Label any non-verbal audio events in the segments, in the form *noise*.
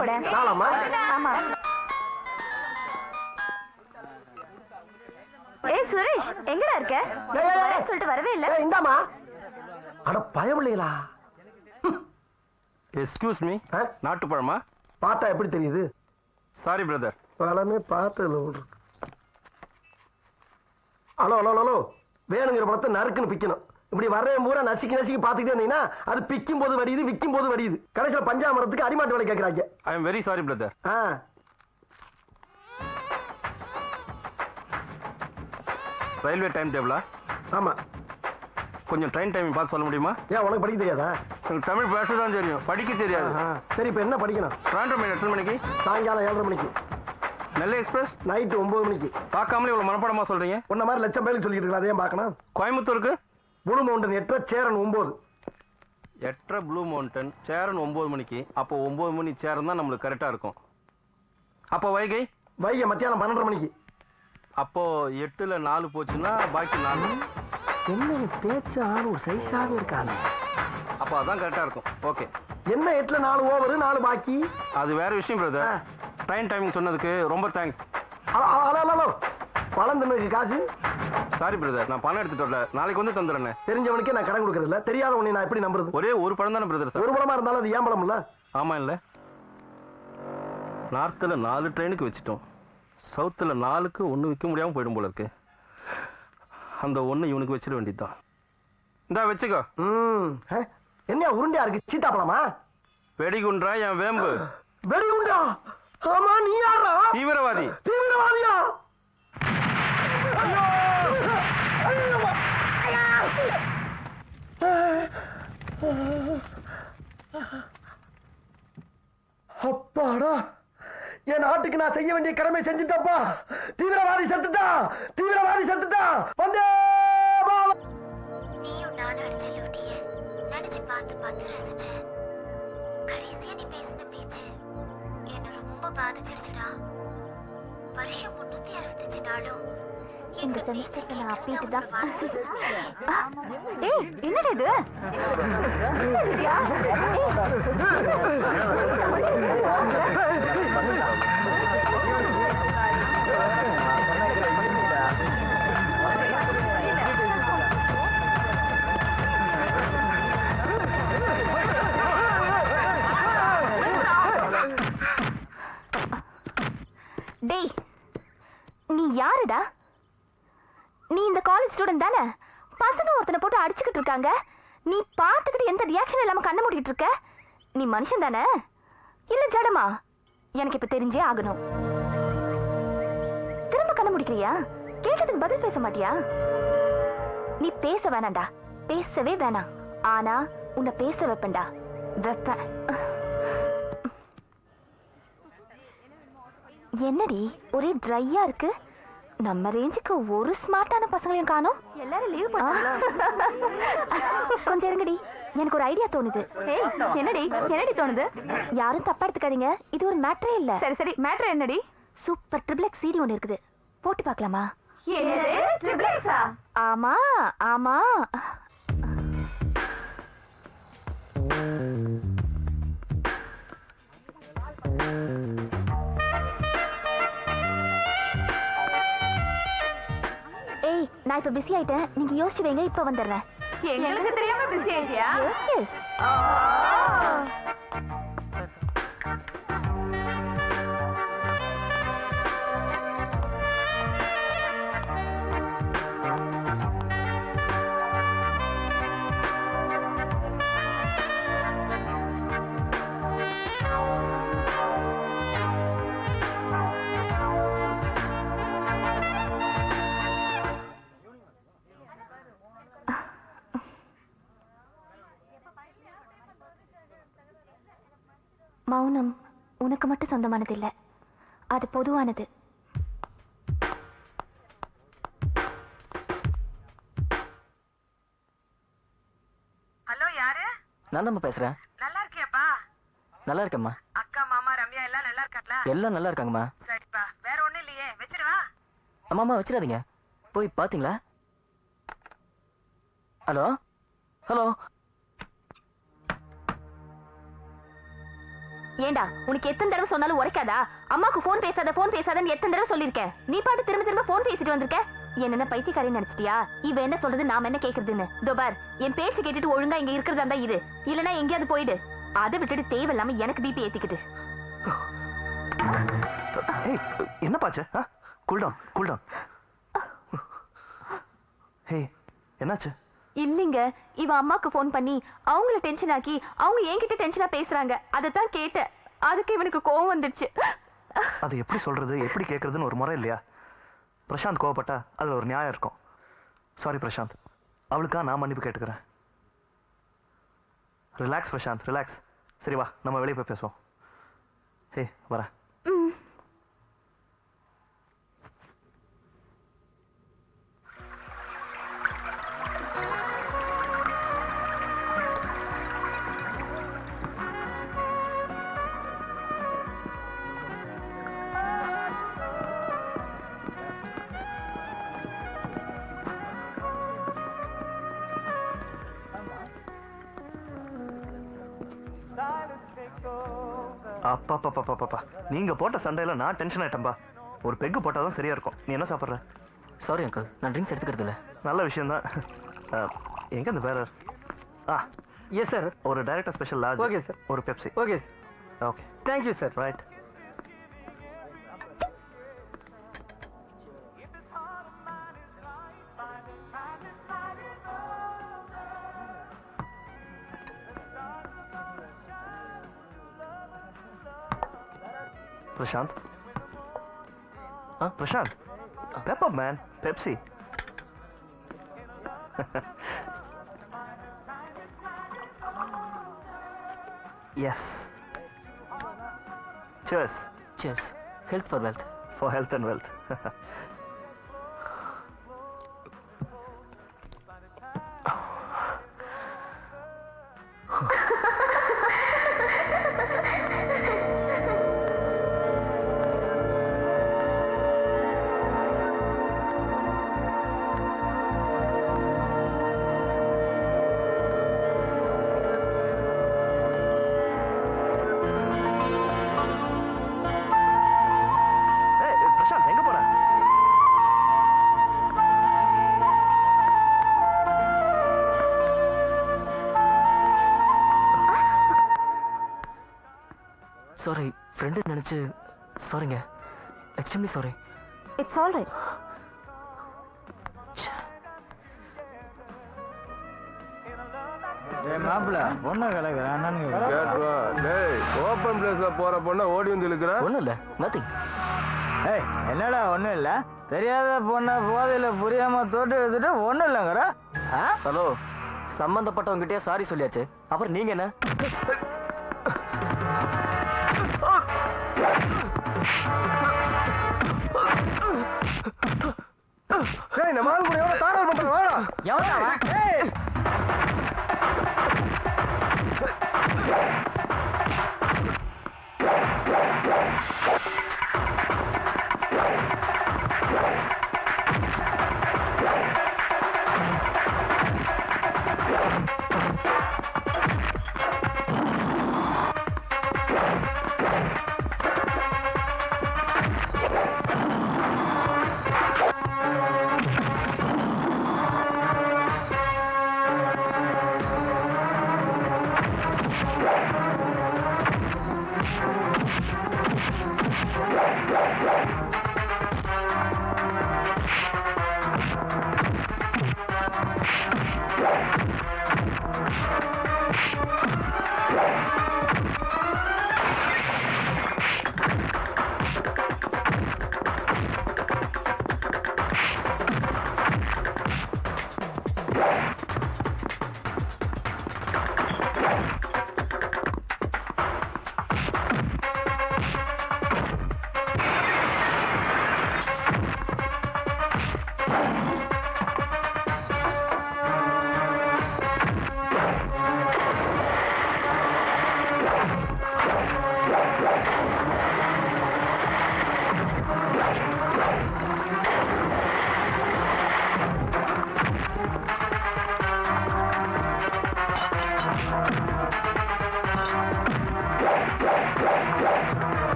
கூட ஆமா. ஏய் சுரேஷ் எங்கடா இருக்க? சொல்லிட்டு வரவே இல்ல. ஏய், இந்தாம்மா. அட பயமில்லைங்களா எஸ்கியூஸ் மீ ஆ? நாட்டுப்பழமா? பார்த்தா எப்படி தெரியுது? சாரி பிரதர் பழமே பார்த்ததுல ஹலோ ஹலோ ஹலோ வேணுங்கிற பழத்தை நறுக்குன்னு பிக்கணும். இப்படி வர்றேன் பூரா நசுக்கி நசுக்கி பார்த்துக்கிட்டே இருந்தீங்கன்னா அது பிக்கும் போது வடியுது விற்கும் போது வடியுது. கடைசியில் பஞ்சாமரத்துக்கு அடிமாட்டு வேலை கேட்குறாங்க. I am very sorry brother ah. Railway time டேபிளா ஆமா. கொஞ்சம் ட்ரெயின் டைமிங் பார்த்து சொல்ல முடியுமா? ஏன் உனக்கு படிக்க தெரியாதா? எனக்கு தமிழ் பேச தான் தெரியும். படிக்க தெரியாது. சரி இப்போ என்ன படிக்கணும்? ட்ராண்டோ மைல் எத்தனை மணிக்கு? சாயங்காலம் ஏழரை மணிக்கு. நெல்லை எக்ஸ்பிரஸ் நைட்டு ஒன்பது மணிக்கு. பார்க்காமலே இவ்வளோ மனப்பாடமா சொல்றீங்க? உன்ன மாதிரி லட்சம் பேருக்கு சொல்லிட்டு இருக்கலாம் அதையும் பார்க்கணும்? கோயம்புத்தூருக்கு? புளு மவுண்டன் எட்ட சேரன் ஒன்பது எட்டரை ப்ளூ மவுண்டன் சேரன் ஒம்பது மணிக்கு. அப்போ ஒம்பது மணி சேரன் தான் நம்மளுக்கு கரெக்டாக இருக்கும். அப்போ வைகை? வைகை மத்தியானம் பன்னெண்டரை மணிக்கு. அப்போ எட்டுல நாலு போச்சுன்னா பாக்கி நாலு. என்ன பேச்சு ஆள் ஒரு சைஸாவே இருக்காங்க அப்போ அதான் கரெக்டாக இருக்கும். ஓகே என்ன எட்டுல நாலு ஓவர் நாலு பாக்கி? அது வேற விஷயம் பிரதர். ட்ரெயின் டைமிங் சொன்னதுக்கு ரொம்ப தேங்க்ஸ் ஹலோ ஹலோ ஹலோ பழம் தின்னதுக்கு காசு? சாரி பிரதர் நான் பணம் எடுத்துட்டு வரல. நாளைக்கு வந்து தந்துடுறேன். தெரிஞ்சவனுக்கே நான் கடன் கொடுக்கறது இல்ல தெரியாத உன்னை நான் எப்படி நம்புறது? ஒரே ஒரு படம் தானே பிரதர் சார் ஒரு பழமா இருந்தாலும் அது ஏன் பழம் இல்ல ஆமா இல்ல. நார்த்தில் நாலு ட்ரெயினுக்கு வச்சுட்டோம். சவுத்தில் நாலுக்கு ஒன்று விற்க முடியாமல் போயிடும் போல இருக்கு. அந்த ஒன்று இவனுக்கு வச்சிட வேண்டியதுதான். இந்தா வச்சுக்கோ. ம் ஹே, என்ன உருண்டையா இருக்கு? சீத்தா பழமா? வெடிகுன்றா என் வேம்பு. வெடி உண்டா ஆமா நீ யாரா தீவிரவாதி. தீவிரவாதியா! ஐயோ! அப்பாடா என் நாட்டுக்கு நான் செய்ய வேண்டிய கடமை செஞ்சுட்டப்பா. தீவிரவாதி செத்துட்டா தீவிரவாதி செத்துட்டா. வந்தே நீயும் நானும் அடிச்ச லூட்டிய நினைச்சு பார்த்து பார்த்து ரசிச்சேன் கடைசியா நீ பேசின பேச்சு என்ன ரொம்ப பாதிச்சிருச்சுடா வருஷம் முன்னூத்தி அறுபத்தஞ்சு நாளும் இந்த செமஸ்டருக்கு நான் அப்பீட்டு தான். ஏய் என்னடா இது? டேய் நீ யாருடா? நீ இந்த காலேஜ் ஸ்டூடெண்ட் தானே? பசங்க ஒருத்தனை போட்டு அடிச்சுக்கிட்டு இருக்காங்க. நீ பார்த்துக்கிட்டு எந்த ரியாக்ஷன் இல்லாம கண்ண மூடிட்டு இருக்க? நீ மனுஷன் தானே? இல்ல ஜடமா? எனக்கு இப்ப தெரிஞ்சே ஆகணும். திரும்ப கண்ண முடிக்கிறியா? கேட்டதுக்கு பதில் பேச மாட்டியா? நீ பேச வேணாம்டா பேசவே வேணாம். ஆனா உன்னை பேச வைப்பேன்டா. வைப்பேன். என்னடி? ஒரே ட்ரையா இருக்கு? நம்ம ரேஞ்சுக்கு ஒரு ஸ்மார்ட்டான பசங்களையும் காணோம். எல்லாரும் லீவ் *laughs* கொஞ்சம் இருங்கடி. எனக்கு ஒரு ஐடியா தோணுது. ஏய் என்னடி? என்னடி தோணுது? யாரும் தப்பா எடுத்துக்காதீங்க. இது ஒரு மேட்டரே இல்ல. சரி சரி. மேட்டர் என்னடி? சூப்பர் ட்ரிபிள் எக்ஸ் சீடி ஒன்னு இருக்குது. போட்டு பார்க்கலாமா? ஆமா ஆமா. நான் இப்ப பிஸி ஆயிட்டேன். நீங்க யோசிச்சு வைங்க இப்ப வந்துடுறேன். எங்களுக்கு தெரியாம பிஸி ஆயிட்டியா? மௌனம் உனக்கு மட்டும் சொந்தமானது இல்ல அது பொதுவானது. ஹலோ யாரு? நான் தான் பேசுறேன். நல்லா இருக்கியாப்பா? நல்லா இருக்கேம்மா. அக்கா மாமா ரம்யா எல்லாம் நல்லா இருக்காங்களா? எல்லாம் நல்லா இருக்காங்கம்மா. சரிப்பா. வேற ஒண்ணும் இல்லையே. வச்சிடுவா அம்மாம்மா வச்சிடாதீங்க. போய் பாத்தீங்களா? ஹலோ? ஹலோ? ஏண்டா உனக்கு எத்தனை தடவை சொன்னாலும் உரைக்காதா? அம்மாக்கு போன் பேசாத ஃபோன் பேசாதன்னு எத்தனை தடவை சொல்லிருக்கேன் நீ பாட்டு திரும்ப திரும்ப போன் பேசிட்டு வந்திருக்க? என்ன பைத்தியக்காரி நினைச்சிட்டியா? இவ என்ன சொல்றது நாம என்ன கேக்குறதுன்னு? தோபார் என் பேச்சு கேட்டுட்டு ஒழுங்கா இங்க இருக்கிறதா இது இல்லனா எங்கேயாவது போயிடு. அதை விட்டுட்டு தேவையில்லாம எனக்கு பிபி ஏத்திக்கிட்டு. என்ன பாச்சு? Cool down cool down hey என்னாச்சு? இல்லைங்க இவ அம்மாக்கு ஃபோன் பண்ணி அவங்கள டென்ஷன் ஆக்கி அவங்க என்கிட்ட டென்ஷனா பேசுறாங்க. அதைத்தான் கேட்டேன். அதுக்கு இவனுக்கு கோவம் வந்துடுச்சு. அது எப்படி சொல்றது எப்படி கேட்கறதுன்னு ஒரு முறை இல்லையா? பிரசாந்த் கோவப்பட்டா அதுல ஒரு நியாயம் இருக்கும். சாரி பிரசாந்த் அவளுக்கா நான் மன்னிப்பு கேட்டுக்கிறேன். ரிலாக்ஸ் பிரசாந்த் ரிலாக்ஸ் சரி வா நம்ம வெளியே போய் பேசுவோம். ஹே வரேன். அப்பா பாப்பா பாப்பா நீங்க போட்ட சண்டையில நான் டென்ஷன் ஆயிட்டேன்பா. ஒரு பெக்கு போட்டாதான் சரியா இருக்கும். நீ என்ன சாப்பிடுற? சாரி அங்கிள் நான் ட்ரிங்க்ஸ் எடுத்துக்கிறது இல்ல நல்ல விஷயம் தான் எங்க இந்த வேற? ஆ எஸ் சார் ஒரு director special large Okay, sir. ஒரு Pepsi okay okay thank you sir right Prashanth Prashanth Peppa man Pepsi yes cheers cheers health for wealth for health and wealth நினைச்சு சாரிங்க extremely sorry it's all right மாப்பிள்ள பொண்ணை கலக்குறான் கேட்டுவா டேய் open பிளேஸ்ல போற பொண்ண ஓடி வந்து இழுக்கிற? ஒன்றும் இல்லை நத்திங் ஏய் என்னடா ஒண்ணும் இல்ல? தெரியாத பொண்ணை போதையில புரியாம தொட்டு எடுத்துட்டு ஒண்ணும் இல்லைங்கிற? ஹலோ சம்பந்தப்பட்டவங்ககிட்டயே சாரி சொல்லியாச்சு. அப்புறம் நீங்க என்ன? ஏய் நம்ம ஆள் கூட எவ்வளவு தாராள பண்ற வாடா. எவனா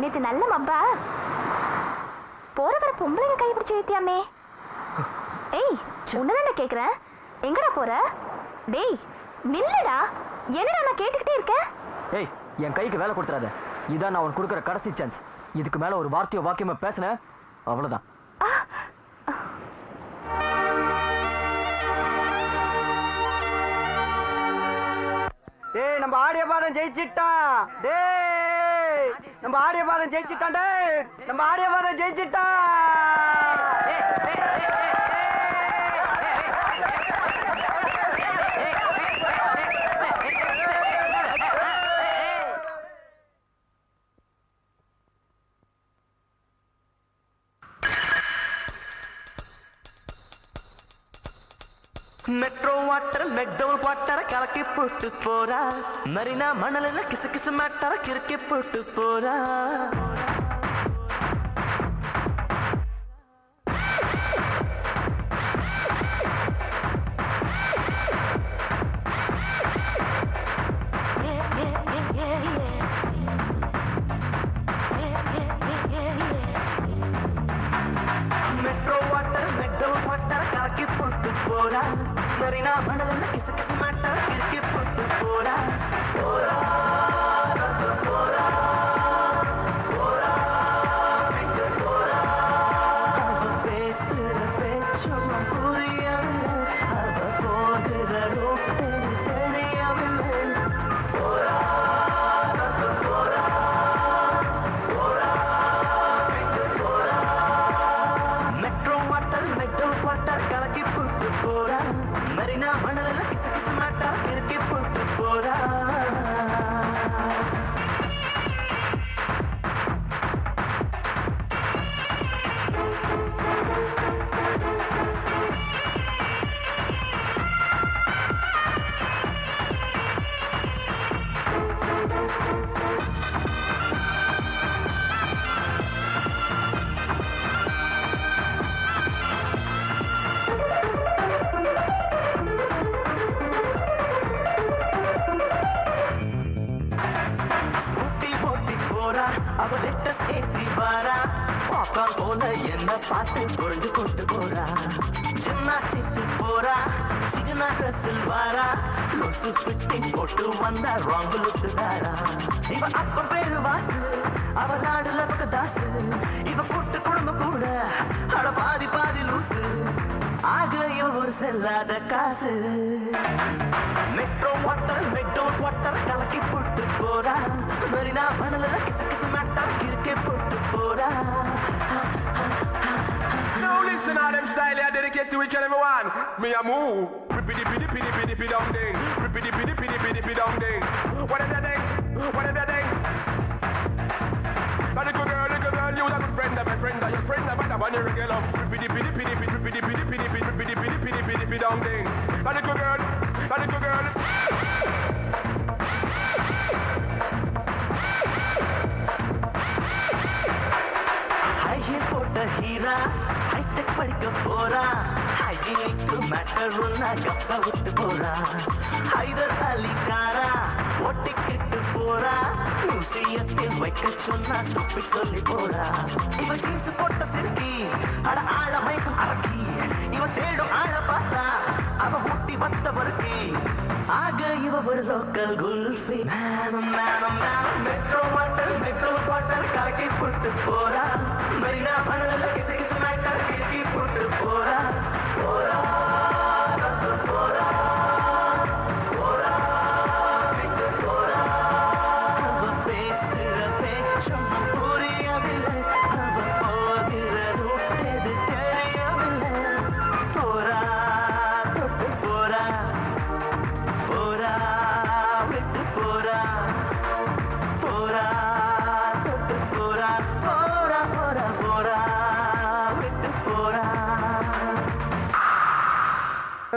நேத்து நல்ல மப்பா. போற வர பொம்பளைங்க கை பிடிச்சு வைத்தியாமே ஏய் உன்னதான் கேக்குறேன் எங்கடா போற? டேய் நில்லுடா. என்னடா நான் கேட்டுக்கிட்டே இருக்கேன் ஏய் என் கைக்கு வேலை கொடுத்துறாத. இதான் நான் உனக்கு கொடுக்குற கடைசி சான்ஸ் இதுக்கு மேல ஒரு வார்த்தையோ வாக்கியமா பேசுன அவ்வளவுதான். டேய் நம்ம ஆடிய பாதம் ஜெயிச்சிட்டான். டேய். நம்ம ஆடிய பாதம் ஜெயிச்சிட்டான் நம்ம ஆடிய பாதம் ஜெயிச்சிட்டான் ಮೆಟ್ರೋ ವಾಟರ್ ಮೆಕ್ಡೌಲ್ ವಾಟರ್ ಕಲಕಿ ಪುಟ್ಟು ಪೋರ ಮರಿನ ಮಣಲಿನ ಕಿಸು ಕಿಸು ಮಾಡ್ತಾರ ಕಿರಿಕಿ ಪುಟ್ಟು ಪೋರ போடா. சரி நான் மணல கிசு கிசு மாட்டா கிரிக்கெட் போட்டு போடா. போடா. பார்த்து பொழுது கொண்டு போறா. ஜிம்னாஸ்டிக் போறா சின்ன ட்ரெஸ்ஸில் வாரா. லொசு ஃபிட்டிங் போட்டு வந்தா ராங் லுக்கு தாரா. இவ அப்ப பேரு வாசு அவ நாடு நாடுல தாசு. இவ கூட்டு குடும்பம் கூட அட பாதி பாதி லூசு. ஆக இவ ஒரு செல்லாத காசு. மெட்ரோ வாட்டர் மெட்ரோ வாட்டர் கலக்கி போட்டு போறா. மெரினா மணல கிசு கிசு மேட்டா கிறுக்கே போட்டு போறா. Now listen to them style I dedicate to each and every one. Me a move. Rippity pity pity pity pity down ding. Rippity pity pity pity pity down ding. What is that thing? What is that thing? Now little girl, little girl, you that friend of my friend your friend of mine, I'm regular. Rippity pity pity pity pity pity pity pity pity pity pity pity down ding. Now little girl, போறா? Hygienic matter ஒன்னா கப்சா விட்டு போறா? ஹைதர் அலி காரா ஒட்டிக்கிட்டு போறா? மியூசியத்தில் வைக்க சொன்னா துப்பி சொல்லி போறா. இவ ஜீன்ஸ் போட்ட சிறுக்கி அட ஆள மயக்கம் அரக்கி. இவ தேடும் ஆள பார்த்தா அவ ஊட்டி வந்த பருக்கி ஆக இவ ஒரு லோக்கல் குல்ஃபி. மேனம் மேனம் மேனம் மெட்ரோ மாட்டல் மெட்ரோ வாட்டர் கலக்கி போட்டு போறா. மெரினா மணல கிசு கிசு